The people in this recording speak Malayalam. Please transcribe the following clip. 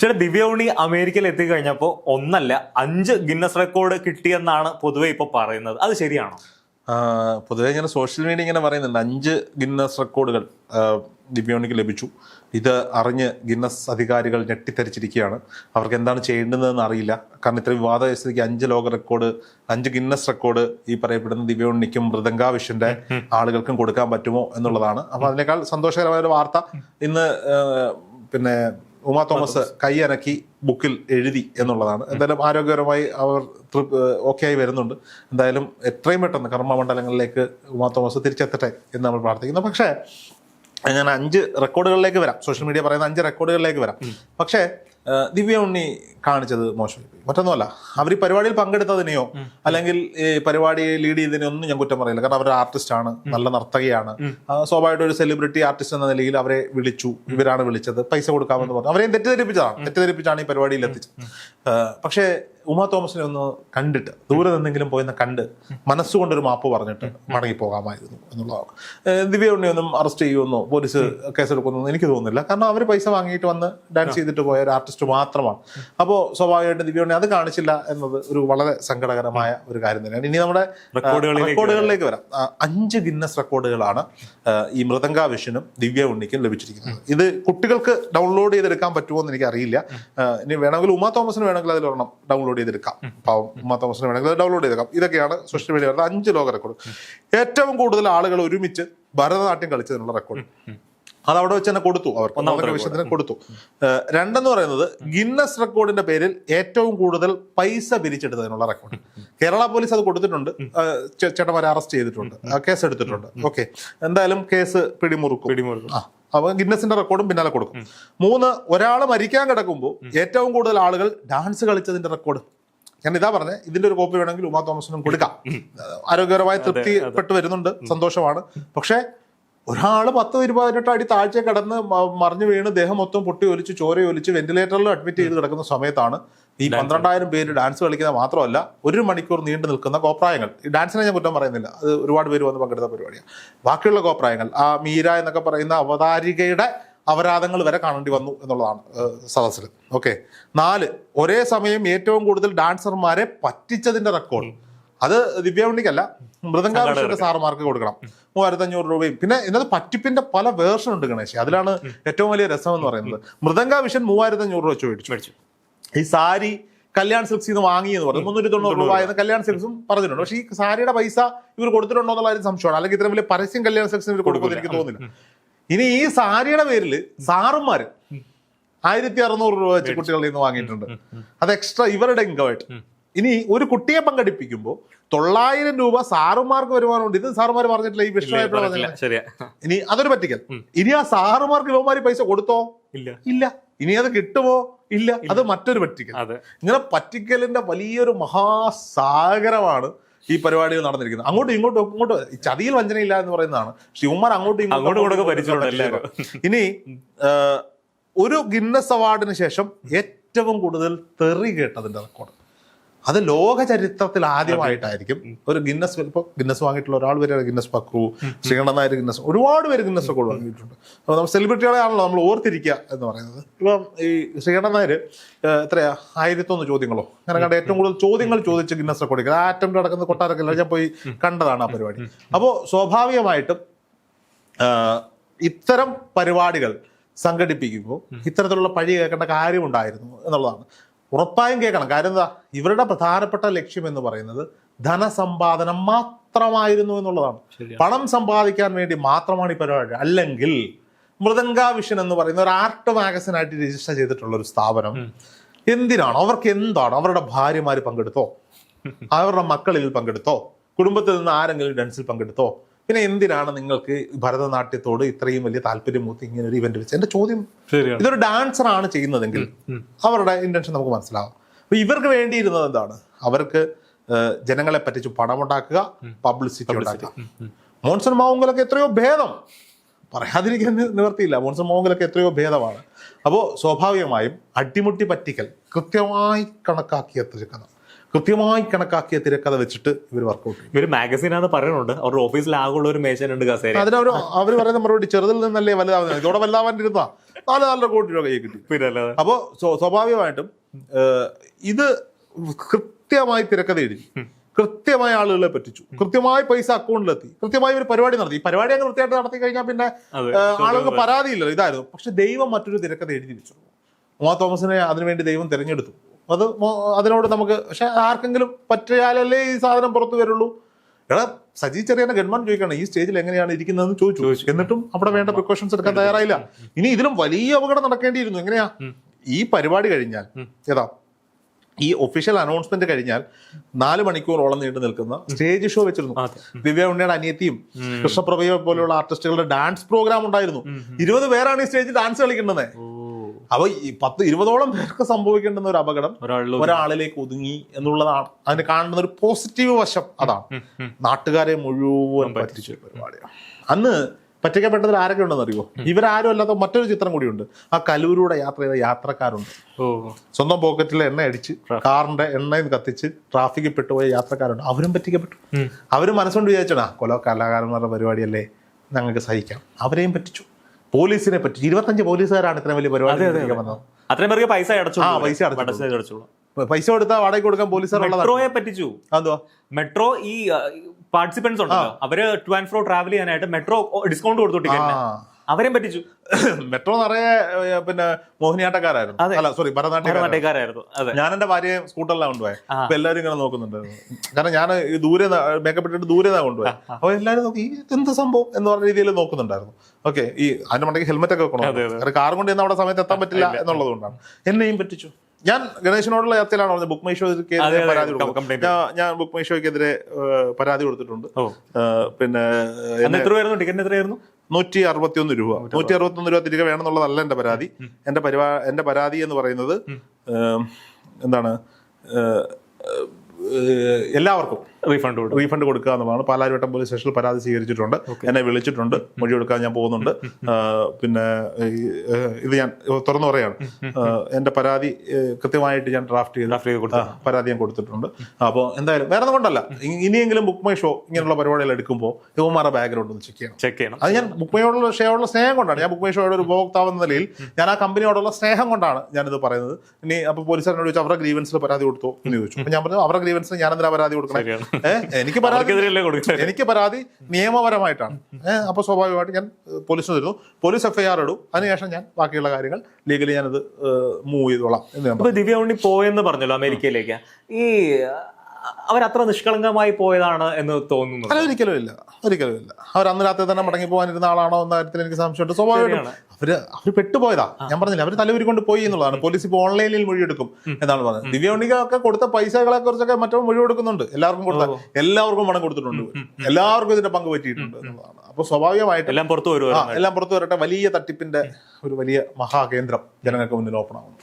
ചില ദിവ്യ അമേരിക്കയിൽ എത്തിക്കഴിഞ്ഞപ്പോൾ ഒന്നല്ല അഞ്ച് ഗിന്നസ് റെക്കോർഡ് കിട്ടിയെന്നാണ് പൊതുവെ ഇപ്പൊ പറയുന്നത്. അത് ശരിയാണോ? പൊതുവെ ഇങ്ങനെ സോഷ്യൽ മീഡിയ ഇങ്ങനെ പറയുന്നുണ്ട്. അഞ്ച് ഗിന്നസ് റെക്കോർഡുകൾ ദിവ്യോണിക്ക് ലഭിച്ചു. ഇത് അറിഞ്ഞ് ഗിന്നസ് അധികാരികൾ ഞെട്ടിത്തരിച്ചിരിക്കുകയാണ് അവർക്ക് എന്താണ് ചെയ്യേണ്ടതെന്ന് അറിയില്ല. കാരണം ഇത്ര വിവാദ കേസിലേക്ക് അഞ്ച് ലോക റെക്കോർഡ് അഞ്ച് ഗിന്നസ് റെക്കോർഡ് ഈ പറയപ്പെടുന്ന ദിവ്യോണിക്കും മൃദംഗാവിഷന്റെ ആളുകൾക്കും കൊടുക്കാൻ പറ്റുമോ എന്നുള്ളതാണ്. അപ്പൊ അതിനേക്കാൾ സന്തോഷകരമായ ഒരു വാർത്ത ഇന്ന് പിന്നെ ഉമാ തോമസ് കൈയനക്കി ബുക്കിൽ എഴുതി എന്നുള്ളതാണ്. എന്തായാലും ആരോഗ്യപരമായി അവർ ഓക്കെ ആയി വരുന്നുണ്ട്. എന്തായാലും എത്രയും പെട്ടെന്ന് കർമ്മമണ്ഡലങ്ങളിലേക്ക് ഉമാ തോമസ് തിരിച്ചെത്തട്ടെ എന്ന് നമ്മൾ പ്രാർത്ഥിക്കുന്നു. പക്ഷേ ഞാൻ അഞ്ച് റെക്കോർഡുകളിലേക്ക് വരാം. സോഷ്യൽ മീഡിയ പറയുന്ന അഞ്ച് റെക്കോർഡുകളിലേക്ക് വരാം. പക്ഷേ ദിവ്യ ഉണ്ണി കാണിച്ചത് മോശമായി പോയി. മറ്റൊന്നുമല്ല അവർ ഈ പരിപാടിയിൽ പങ്കെടുത്തതിനെയോ അല്ലെങ്കിൽ ഈ പരിപാടിയെ ലീഡ് ചെയ്തതിനെയോ ഒന്നും ഞാൻ കുറ്റം പറയില്ല. കാരണം അവർ ആർട്ടിസ്റ്റ് ആണ് നല്ല നർത്തകയാണ്. സ്വാഭാവികമായിട്ട് ഒരു സെലിബ്രിറ്റി ആർട്ടിസ്റ്റ് എന്ന നിലയിൽ അവരെ വിളിച്ചു ഇവരാണ് വിളിച്ചത്. പൈസ കൊടുക്കാമെന്ന് പറഞ്ഞു. അവരെയും തെറ്റിദ്ധരിപ്പിച്ചതാണ്. തെറ്റിദ്ധരിപ്പിച്ചാണ് ഈ പരിപാടിയിൽ എത്തിച്ചത്. പക്ഷേ ഉമാ തോമസിനെ ഒന്ന് കണ്ടിട്ട് ദൂരെ നിന്നെങ്കിലും പോയെന്ന് കണ്ട് മനസ്സുകൊണ്ടൊരു മാപ്പ് പറഞ്ഞിട്ട് മടങ്ങി പോകാമായിരുന്നു എന്നുള്ളതാണ് ദിവ്യ ഉണ്ണിയൊന്നും അറസ്റ്റ് ചെയ്യുമെന്നോ പോലീസ് കേസെടുക്കുമെന്നോ എനിക്ക് തോന്നുന്നില്ല. കാരണം അവർ പൈസ വാങ്ങിയിട്ട് വന്ന് ഡാൻസ് ചെയ്തിട്ട് പോയ ഒരു ആർട്ടിസ്റ്റ് മാത്രമാണ്. അപ്പോൾ സ്വാഭാവികമായിട്ട് ദിവ്യ ഉണ്ണി അത് കാണിച്ചില്ല എന്നത് ഒരു വളരെ സങ്കടകരമായ ഒരു കാര്യം തന്നെയാണ്. ഇനി നമ്മുടെ റെക്കോർഡുകളിലേക്ക് റെക്കോർഡുകളിലേക്ക് വരാം. അഞ്ച് ഗിന്നസ് റെക്കോർഡുകളാണ് ഈ മൃദംഗ വിഷനും ദിവ്യ ഉണ്ണിക്കും ലഭിച്ചിരിക്കുന്നത്. ഇത് കുട്ടികൾക്ക് ഡൗൺലോഡ് ചെയ്തെടുക്കാൻ പറ്റുമോ എന്ന് എനിക്ക് അറിയില്ല ഇനി വേണമെങ്കിൽ ഉമാ തോമസിന് വേണമെങ്കിൽ അതിൽ ഒരെണ്ണം ഡൗൺലോഡ് ചെയ്തെടുക്കാം. പാവം ഉമാ തോമസിന് വേണമെങ്കിൽ അത് ഡൗൺലോഡ് ചെയ്തെടുക്കാം. ഇതൊക്കെയാണ് സോഷ്യൽ മീഡിയ അഞ്ച് ലോക റെക്കോർഡ് ഏറ്റവും കൂടുതൽ ആളുകൾ ഒരുമിച്ച് ഭരതനാട്യം കളിച്ചതിനുള്ള റെക്കോർഡ് അത് അവിടെ വെച്ച് തന്നെ കൊടുത്തു അവർക്ക്. ഒന്നാമത്തെ വിഷയത്തിന് കൊടുത്തു. രണ്ടെന്ന് പറയുന്നത് ഗിന്നസ് റെക്കോർഡിന്റെ പേരിൽ ഏറ്റവും കൂടുതൽ പൈസ പിരിച്ചെടുത്തതിനുള്ള റെക്കോർഡ് കേരള പോലീസ് അത് കൊടുത്തിട്ടുണ്ട്. ചേട്ടന്മാരെ അറസ്റ്റ് ചെയ്തിട്ടുണ്ട്. കേസ് എടുത്തിട്ടുണ്ട്. ഓക്കെ. എന്തായാലും കേസ് പിടിമുറുക്കും. പിടിമുറുക്കും. അപ്പൊ ഗിന്നസിന്റെ റെക്കോർഡും പിന്നാലെ കൊടുക്കും. മൂന്ന് ഒരാൾ മരിക്കാൻ കിടക്കുമ്പോൾ ഏറ്റവും കൂടുതൽ ആളുകൾ ഡാൻസ് കളിച്ചതിന്റെ റെക്കോർഡ് ഞാൻ ഇതാ പറഞ്ഞത് ഇതിന്റെ ഒരു കോപ്പി വേണമെങ്കിൽ ഉമാ തോമസിനും കൊടുക്കാം. ആരോഗ്യപരമായി തൃപ്തിപ്പെട്ട് വരുന്നുണ്ട് സന്തോഷമാണ്. പക്ഷേ ഒരാൾ പത്ത് ഇരുപതിനെട്ട് അടി താഴ്ച കടന്ന് മറിഞ്ഞു വീണ് ദേഹം മൊത്തം പൊട്ടി ഒലിച്ച് ചോര ഒലിച്ച് വെന്റിലേറ്ററിൽ അഡ്മിറ്റ് ചെയ്ത് കിടക്കുന്ന സമയത്താണ് ഈ പന്ത്രണ്ടായിരം പേര് ഡാൻസ് കളിക്കുന്നത് മാത്രമല്ല ഒരു മണിക്കൂർ നീണ്ടു നിൽക്കുന്ന കോപ്രായങ്ങൾ ഈ ഡാൻസിനെ ഞാൻ കുറ്റം പറയുന്നില്ല. അത് ഒരുപാട് പേര് വന്ന് പങ്കെടുത്ത പരിപാടിയാണ് ബാക്കിയുള്ള കോപ്രായങ്ങൾ ആ മീര എന്നൊക്കെ പറയുന്ന അവതാരികയുടെ അപരാധങ്ങൾ വരെ കാണേണ്ടി വന്നു എന്നുള്ളതാണ് സദസ്സിൽ. ഓക്കെ. നാല് ഒരേ സമയം ഏറ്റവും കൂടുതൽ ഡാൻസർമാരെ പറ്റിച്ചതിന്റെ റെക്കോർഡ് അത് ദിവ്യാവണ്ണിക്കല്ല മൃദംഗാഭിഷേക സാറുമാർക്ക് കൊടുക്കണം. മൂവായിരത്തി അഞ്ഞൂറ് രൂപയും. പിന്നെ ഇതിനകത്ത് പറ്റിപ്പിന്റെ പല വേർഷൻ ഉണ്ട് ഗണേശ്. അതിലാണ് ഏറ്റവും വലിയ രസം എന്ന് പറയുന്നത്. മൃദംഗാവിഷൻ മൂവായിരത്തി അഞ്ഞൂറ് രൂപ വെച്ച് മേടിച്ചു. മേടിച്ചു. ഈ സാരി കല്യാൺ സിൽക്സിൽ നിന്ന് വാങ്ങി എന്ന് പറഞ്ഞു. മുന്നൂറ്റി തൊണ്ണൂറ് രൂപ എന്ന് കല്യാൺ സിൽക്സും പറഞ്ഞിട്ടുണ്ട്. പക്ഷേ ഈ സാരിയുടെ പൈസ ഇവർ കൊടുത്തിട്ടുണ്ടോ എന്നുള്ള കാര്യം സംശയമാണ്. അല്ലെങ്കിൽ ഇത്രയും വലിയ പരസ്യം കല്യാൺ സിൽക്സിന് ഇവർ കൊടുക്കുമെന്ന് എനിക്ക് തോന്നുന്നില്ല. ഇനി ഈ സാരിയുടെ പേരിൽ സാറുമാര് ആയിരത്തി അറുന്നൂറ് രൂപ വെച്ച് കുട്ടികളിൽ നിന്ന് വാങ്ങിയിട്ടുണ്ട്. അത് എക്സ്ട്രാ ഇവരുടെ ഇൻകമായിട്ട് ഇനി ഒരു കുട്ടിയെ പങ്കെടുപ്പിക്കുമ്പോൾ തൊള്ളായിരം രൂപ സാറുമാർക്ക് വരുമാനമുണ്ട്. ഇത് സാറുമാർ പറഞ്ഞിട്ടില്ല? ഈ വിഷയമായിട്ടുള്ള ഇനി അതൊരു പറ്റിക്കൽ. ഇനി ആ സാറുമാർക്ക് ഇവന്മാര് പൈസ കൊടുത്തോ? ഇല്ല. ഇല്ല. ഇനി അത് കിട്ടുമോ? ഇല്ല. അത് മറ്റൊരു പറ്റിക്കൽ. ഇങ്ങനെ പറ്റിക്കലിന്റെ വലിയൊരു മഹാസാഗരമാണ് ഈ പരിപാടികൾ നടന്നിരിക്കുന്നത്. അങ്ങോട്ടും ഇങ്ങോട്ടും ഇങ്ങോട്ടും ചതിയിൽ വഞ്ചനയില്ല എന്ന് പറയുന്നതാണ്. ശിവന്മാർ അങ്ങോട്ടും ഇങ്ങോട്ടും ഇനി ഒരു ഗിന്നസ് അവാർഡിന് ശേഷം ഏറ്റവും കൂടുതൽ തെറി കേട്ടതിന്റെ റെക്കോർഡ്. അത് ലോക ചരിത്രത്തിൽ ആദ്യമായിട്ടായിരിക്കും ഒരു ഗിന്നസ് ഇപ്പൊ ഗിന്നസ് വാങ്ങിയിട്ടുള്ള ഒരാൾ വരെ ഗിന്നസ് പക്കു ശ്രീകണ്ഠൻ നായർ ഗിന്നസ് ഒരുപാട് പേര് ഗിന്നസ് ഒക്കെ വാങ്ങിയിട്ടുണ്ട്. അപ്പോൾ നമ്മൾ സെലിബ്രിറ്റികളെ ആണല്ലോ നമ്മൾ ഓർത്തിരിക്കുക എന്ന് പറയുന്നത്. ഇപ്പം ഈ ശ്രീകണ്ഠൻ നായർ എത്രയാ? ആയിരത്തൊന്ന് ചോദ്യങ്ങളോ? അങ്ങനെ കണ്ട ഏറ്റവും കൂടുതൽ ചോദ്യങ്ങൾ ചോദിച്ച് ഗിന്നസ് റെക്കോർഡ് ആ അറ്റംപ്റ്റ് നടക്കുന്ന കൊട്ടാരക്കല്ല ഞാൻ പോയി കണ്ടതാണ് ആ പരിപാടി. അപ്പോൾ സ്വാഭാവികമായിട്ടും ഇത്തരം പരിപാടികൾ സംഘടിപ്പിക്കുമ്പോൾ ഇത്തരത്തിലുള്ള പഴി കേൾക്കേണ്ട കാര്യമുണ്ടായിരുന്നു എന്നുള്ളതാണ്. ഉറപ്പായും കേൾക്കണം. കാര്യം എന്താ? ഇവരുടെ പ്രധാനപ്പെട്ട ലക്ഷ്യം എന്ന് പറയുന്നത് ധനസമ്പാദനം മാത്രമായിരുന്നു എന്നുള്ളതാണ്. പണം സമ്പാദിക്കാൻ വേണ്ടി മാത്രമാണ് ഈ പരിപാടി. അല്ലെങ്കിൽ മൃദംഗ വിഷൻ എന്ന് പറയുന്ന ഒരു ആർട്ട് മാഗസിൻ ആയിട്ട് രജിസ്റ്റർ ചെയ്തിട്ടുള്ള ഒരു സ്ഥാപനം എന്തിനാണ്? അവർക്ക് എന്താണ്? അവരുടെ ഭാര്യമാര് പങ്കെടുത്തോ? അവരുടെ മക്കളിൽ പങ്കെടുത്തോ? കുടുംബത്തിൽ നിന്ന് ആരെങ്കിലും ഡാൻസിൽ പങ്കെടുത്തോ? പിന്നെ എന്തിനാണ് നിങ്ങൾക്ക് ഭരതനാട്യത്തോട് ഇത്രയും വലിയ താല്പര്യം മൂത്തി ഇങ്ങനെ ഒരു ഇവന്റ് വെച്ച് എന്റെ ചോദ്യം ഇതൊരു ഡാൻസർ ആണ് ചെയ്യുന്നതെങ്കിൽ അവരുടെ ഇന്റൻഷൻ നമുക്ക് മനസ്സിലാവും. അപ്പൊ ഇവർക്ക് വേണ്ടിയിരുന്നത് എന്താണ്? അവർക്ക് ജനങ്ങളെ പറ്റിച്ച് പണമുണ്ടാക്കുക പബ്ലിസിറ്റി ഉണ്ടാക്കുക. മോൺസൺ മാവുങ്കലൊക്കെ എത്രയോ ഭേദം. പറയാതിരിക്കാൻ നിവർത്തിയില്ല. മോൺസൺ മാവുങ്കലൊക്കെ എത്രയോ ഭേദമാണ്. അപ്പോൾ സ്വാഭാവികമായും അടിമുട്ടി പറ്റിക്കൽ കൃത്യമായി കണക്കാക്കിയ തിരക്കഥ കൃത്യമായി കണക്കാക്കിയ തിരക്കഥ വെച്ചിട്ട് ഇവർ വർക്കൗട്ട് ഇവർ മാഗസീനാന്ന് പറയുന്നുണ്ട്. അവരുടെ ഓഫീസിൽ ആകുള്ള ഒരു മേശനുണ്ട് കസേര അതിനവർ അവർ പറയുന്ന മറുപടി ചെറുതിൽ നിന്നല്ലേ വലുതാവുന്നത്? ഇതോടെ വലുതാവാണ്ടിരുന്ന നാല് നാലര കോടി രൂപ കൈ കിട്ടി. അപ്പോൾ സ്വാഭാവികമായിട്ടും ഇത് കൃത്യമായി തിരക്കഥ എഴുതി. കൃത്യമായ ആളുകളെ പറ്റിച്ചു. കൃത്യമായി പൈസ അക്കൗണ്ടിലെത്തി. കൃത്യമായി ഒരു പരിപാടി നടത്തി. ഈ പരിപാടി അങ്ങ് കൃത്യമായിട്ട് നടത്തി കഴിഞ്ഞാൽ പിന്നെ ആളുകൾക്ക് പരാതിയില്ലല്ലോ. ഇതായിരുന്നു. പക്ഷെ ദൈവം മറ്റൊരു തിരക്കഥ എഴുതി വെച്ചു ഉമാ തോമസിനെ അതിനുവേണ്ടി ദൈവം തിരഞ്ഞെടുത്തു. അത് അതിനോട് നമുക്ക് പക്ഷെ ആർക്കെങ്കിലും പറ്റിയാലല്ലേ ഈ സാധനം പുറത്തു വരുള്ളൂ? എടാ സജി ചെറിയ ഗൺമാൻ ചോദിക്കണം ഈ സ്റ്റേജിൽ എങ്ങനെയാണ് ഇരിക്കുന്നതെന്ന്? ചോദിച്ചു. എന്നിട്ടും അവിടെ വേണ്ട പ്രിക്കോഷൻസ് എടുക്കാൻ തയ്യാറായില്ല. ഇനി ഇതിലും വലിയ അപകടം നടക്കേണ്ടിയിരുന്നു. എങ്ങനെയാ? ഈ പരിപാടി കഴിഞ്ഞാൽ ഏതാ? ഈ ഒഫീഷ്യൽ അനൗൺസ്മെന്റ് കഴിഞ്ഞാൽ നാല് മണിക്കൂറോളം നീണ്ടു നിൽക്കുന്ന സ്റ്റേജ് ഷോ വെച്ചിരുന്നു. ദിവ്യ ഉണ്ണിയുടെ അനിയത്തിയും കൃഷ്ണപ്രഭയോ പോലെയുള്ള ആർട്ടിസ്റ്റുകളുടെ ഡാൻസ് പ്രോഗ്രാം ഉണ്ടായിരുന്നു. ഇരുപത് പേരാണ് ഈ സ്റ്റേജിൽ ഡാൻസ് കളിക്കേണ്ടത് ഓ അപ്പൊ ഈ പത്ത് ഇരുപതോളം പേർക്ക് സംഭവിക്കേണ്ടുന്ന ഒരു അപകടം ഒരാളിലേക്ക് ഒതുങ്ങി എന്നുള്ളതാണ്. അതിന് കാണുന്ന ഒരു പോസിറ്റീവ് വശം അതാണ്. നാട്ടുകാരെ മുഴുവൻ പറ്റിച്ച ഒരു പരിപാടിയാണ്. അന്ന് പറ്റിക്കപ്പെട്ടതിൽ ആരൊക്കെ ഉണ്ടെന്ന് അറിയോ ഇവരാരും അല്ലാത്ത മറ്റൊരു ചിത്രം കൂടിയുണ്ട്. ആ കലൂരൂടെ യാത്ര ചെയ്ത യാത്രക്കാരുണ്ട്. ഓ. സ്വന്തം പോക്കറ്റിലെ എണ്ണ അടിച്ച് കാറിന്റെ എണ്ണയിൽ കത്തിച്ച് ട്രാഫിക്കിൽ പെട്ടുപോയ യാത്രക്കാരുണ്ട്. അവരും പറ്റിക്കപ്പെട്ടു. അവരും മനസ്സുകൊണ്ട് വിചാരിച്ചോടാ കൊല കലാകാരന്മാരുടെ പരിപാടിയല്ലേ? ഞങ്ങൾക്ക് സഹിക്കാം. അവരെയും പറ്റിച്ചു. പോലീസിനെ പറ്റി ഇരുപത്തഞ്ച് പോലീസുകാരാണ് ഇത്രയും വലിയ പരിപാടി വന്നത്. അത്രയും പേർക്ക് പൈസ അടച്ചു ആ, പൈസ അടച്ചു. പൈസ കൊടുത്താൽ വാടക കൊടുക്കാൻ പോലീസ് മെട്രോയെ പറ്റിച്ചു. അതോ മെട്രോ ഈ പാർട്ടിസിപ്പൻസ് ഉണ്ടല്ലോ. അവർ ടു ആൻഡ് ഫ്രോ ട്രാവൽ ചെയ്യാനായിട്ട് മെട്രോ ഡിസ്കൗണ്ട് കൊടുത്തു ടിക്കറ്റിന് അവരെയും പറ്റിച്ചു. മെട്രോ നിറയെ പിന്നെ മോഹിനിയാട്ടക്കാരായിരുന്നു. അല്ല സോറി ഭരതനാട്യക്കാരായിരുന്നു. ഞാൻ എന്റെ ഭാര്യയെ സ്കൂട്ടറിലാണ് കൊണ്ടുപോയത്. അപ്പൊ എല്ലാവരും ഇങ്ങനെ നോക്കുന്നുണ്ടായിരുന്നു കാരണം ഞാൻ ദൂരെ മേക്കപ്പ് ഇട്ടിട്ട് ദൂരെ കൊണ്ടുപോയത് അപ്പൊ എല്ലാവരും നോക്കി "ഈ എന്ത് സംഭവം? എന്ന് പറഞ്ഞ രീതിയിൽ നോക്കുന്നുണ്ടായിരുന്നു. ഓക്കെ ഈ അതിന്റെ മണ്ടയ്ക്ക് ഹെൽമെറ്റ് ഒക്കെ വെക്കണം കാർ കൊണ്ട് ചെന്ന് അവിടെ സമയത്ത് എത്താൻ പറ്റില്ല എന്നുള്ളത് കൊണ്ടാണ് എന്നെയും പറ്റിച്ചു. ഞാൻ ഗണേശനോടുള്ള യാത്രയിലാണ് പറഞ്ഞത്. ബുക്ക് മൈ അതെ, ഷോയ്ക്കെതിരെ അതെ, പരാതി ഞാൻ ബുക്ക് മൈ ഷോയ്ക്കെതിരെ ഏ, പരാതി കൊടുത്തിട്ടുണ്ട്. പിന്നെ എത്ര ആയിരുന്നു ടിക്കറ്റ് എത്രയായിരുന്നു? നൂറ്റി അറുപത്തിയൊന്ന് രൂപ. നൂറ്റി അറുപത്തിയൊന്ന് രൂപ തിരികെ വേണമെന്നുള്ളതല്ല എന്റെ പരാതി. എന്റെ പരിപാ എന്റെ പരാതി എന്ന് പറയുന്നത് എന്താണ് എല്ലാവർക്കും. റീഫണ്ട് റീഫണ്ട് കൊടുക്കുക എന്നുള്ളതാണ്. പാലാരിവട്ടം പോലീസ് സ്റ്റേഷനിൽ പരാതി സ്വീകരിച്ചിട്ടുണ്ട്. എന്നെ വിളിച്ചിട്ടുണ്ട്. മൊഴി കൊടുക്കാൻ ഞാൻ പോകുന്നുണ്ട്. പിന്നെ ഇത് ഞാൻ തുറന്നു പറയാണ് എന്റെ പരാതി കൃത്യമായിട്ട് ഞാൻ ഡ്രാഫ്റ്റ് ചെയ്ത് പരാതി ഞാൻ കൊടുത്തിട്ടുണ്ട്. അപ്പോൾ എന്തായാലും വേറെ ഒന്നും കൊണ്ടല്ല. ഇനിയെങ്കിലും ബുക്ക് മൈ ഷോ ഇങ്ങനെയുള്ള പരിപാടികൾ എടുക്കുമ്പോൾ യുവമാരുടെ ബാക്ക്ഗ്രൗണ്ട് ഒന്ന് ചെക്ക് ചെയ്യണം. ചെക്ക് ചെയ്യണം. അത് ഞാൻ ബുക്ക് മൈയോടുള്ള ഷെയറുള്ള സ്നേഹം കൊണ്ടാണ്. ഞാൻ ബുക്ക് മൈ ഷോയുടെ ഒരു ഉപഭോക്താവ് എന്ന നിലയിൽ ഞാൻ ആ കമ്പനിയോടുള്ള സ്നേഹം കൊണ്ടാണ് ഞാനിത് പറയുന്നത്. ഇനി അപ്പോൾ പോലീസുകാരനോട് ചോദിച്ചു അവരുടെ ഗ്രീവൻസിൽ പരാതി കൊടുത്തു? എന്ന് ചോദിച്ചു. അപ്പോൾ ഞാൻ പറഞ്ഞു അവരുടെ ഗ്രീവൻസിൽ ഞാൻ എന്തിനാ പരാതി കൊടുക്കണേ? എനിക്ക് പരാതി എനിക്ക് പരാതി നിയമപരമായിട്ടാണ്. അപ്പോൾ സ്വാഭാവികമായിട്ട് ഞാൻ പോലീസിന് തരുന്നു പോലീസ് എഫ്ഐആർ ഇടും. അതിനുശേഷം ഞാൻ ബാക്കിയുള്ള കാര്യങ്ങൾ ലീഗലി ഞാനത് മൂവ് ചെയ്തോളാം എന്ന് ദിവ്യ ഉണ്ണി പോയെന്ന് പറഞ്ഞല്ലോ അമേരിക്കയിലേക്ക്. ഈ അവരത്ര നിഷ്കളങ്കമായി പോയതാണ് എന്ന് തോന്നുന്നു അല്ല ഒരിക്കലും ഇല്ല. ഒരിക്കലും ഇല്ല. അവർ അന്ന് രാത്രി തന്നെ മടങ്ങി പോകാനിരുന്ന ആളാണോ എന്ന കാര്യത്തിൽ എനിക്ക് സംശയമുണ്ട്. സ്വാഭാവികമാണ് അവർ അവർ പെട്ടുപോയതാ. ഞാൻ പറഞ്ഞില്ല അവർ തലവരി കൊണ്ട് പോയി എന്നുള്ളതാണ്. പോലീസ് ഇപ്പോൾ ഓൺലൈനിൽ മൊഴിയെടുക്കും എന്നാണ് പറഞ്ഞത്. ദിവ്യ ഒക്കെ കൊടുത്ത പൈസകളെ കുറിച്ചൊക്കെ മറ്റോ മൊഴി കൊടുക്കുന്നുണ്ട്. എല്ലാവർക്കും കൊടുത്ത എല്ലാവർക്കും പണം കൊടുത്തിട്ടുണ്ട്. എല്ലാവർക്കും ഇതിന്റെ പങ്ക് പറ്റിയിട്ടുണ്ട് എന്നുള്ളതാണ്. അപ്പൊ സ്വാഭാവികമായിട്ട് എല്ലാം പുറത്തു വരുവാ എല്ലാം പുറത്തു വരട്ടെ. വലിയ തട്ടിപ്പിന്റെ ഒരു വലിയ മഹാകേന്ദ്രം ജനങ്ങൾക്ക് മുന്നിൽ ഓപ്പൺ ആവുന്നു.